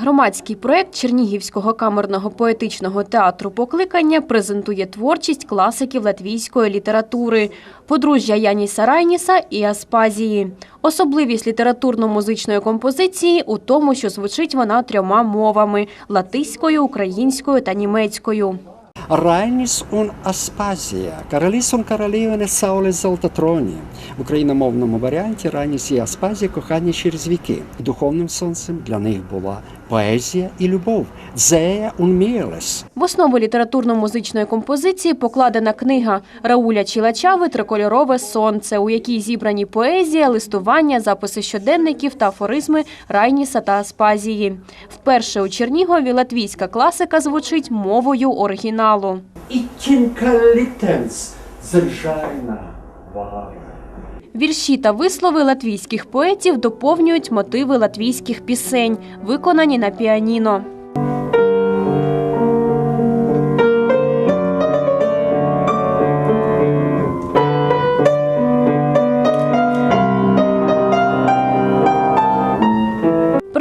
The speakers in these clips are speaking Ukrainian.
Громадський проект Чернігівського камерного поетичного театру Покликання презентує творчість класиків латвійської літератури подружжя Яніса Райніса і Аспазії. Особливість літературно-музичної композиції у тому, що звучить вона трьома мовами латиською, українською та німецькою. Райніс он Аспазія, Караліс он королівне Сауле Золототроні. В україномовному варіанті Райніс і Аспазія кохання через віки. Духовним сонцем для них була поезія і любов. Зея он мілес. В основу літературно-музичної композиції покладена книга Рауля Чілачави Трикольорове сонце, у якій зібрані поезія, листування, записи щоденників та афоризми Райніса та Аспазії. Вперше у Чернігові латвійська класика звучить мовою оригіналу. Вага Вірші та вислови латвійських поетів доповнюють мотиви латвійських пісень, виконані на піаніно.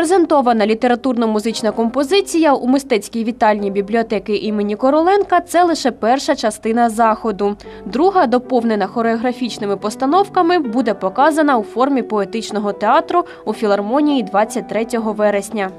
Презентована літературно-музична композиція у мистецькій вітальні бібліотеки імені Короленка це лише перша частина заходу. Друга, доповнена хореографічними постановками, буде показана у формі поетичного театру у філармонії 23 вересня.